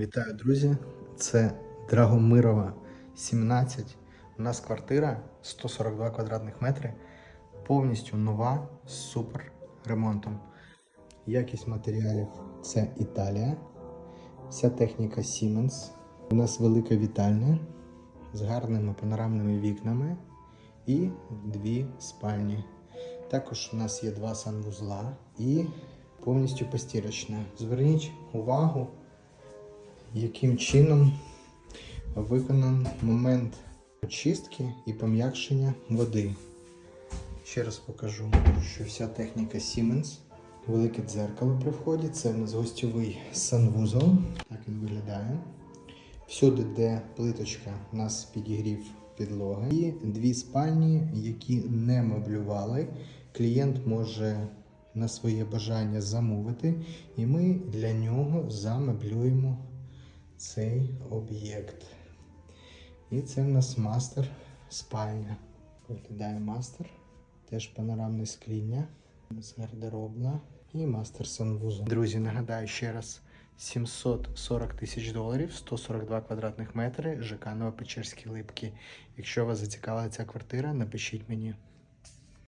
Вітаю, друзі! Це Драгомирова 17. У нас квартира 142 квадратних метри, повністю нова з супер ремонтом. Якість матеріалів це Італія. Вся техніка Siemens. У нас велика вітальня з гарними панорамними вікнами і дві спальні. Також у нас є два санвузла і повністю постірочна. Зверніть увагу, яким чином виконаний момент очистки і пом'якшення води. Ще раз покажу, що вся техніка Siemens. Велике дзеркало при вході. Це в нас гостьовий санвузол. Так він виглядає. Всюди, де плиточка, у нас підігрів підлоги. І дві спальні, які не меблювали. Клієнт може на своє бажання замовити, і ми для нього замеблюємо цей об'єкт. І це в нас мастер спальня. Виглядає мастер. Теж панорамне скління. Гардеробна і мастер санвузол. Друзі, нагадаю ще раз: 740 тисяч доларів, 142 квадратних метри, ЖК Новопечерські липки. Якщо вас зацікавила ця квартира, напишіть мені.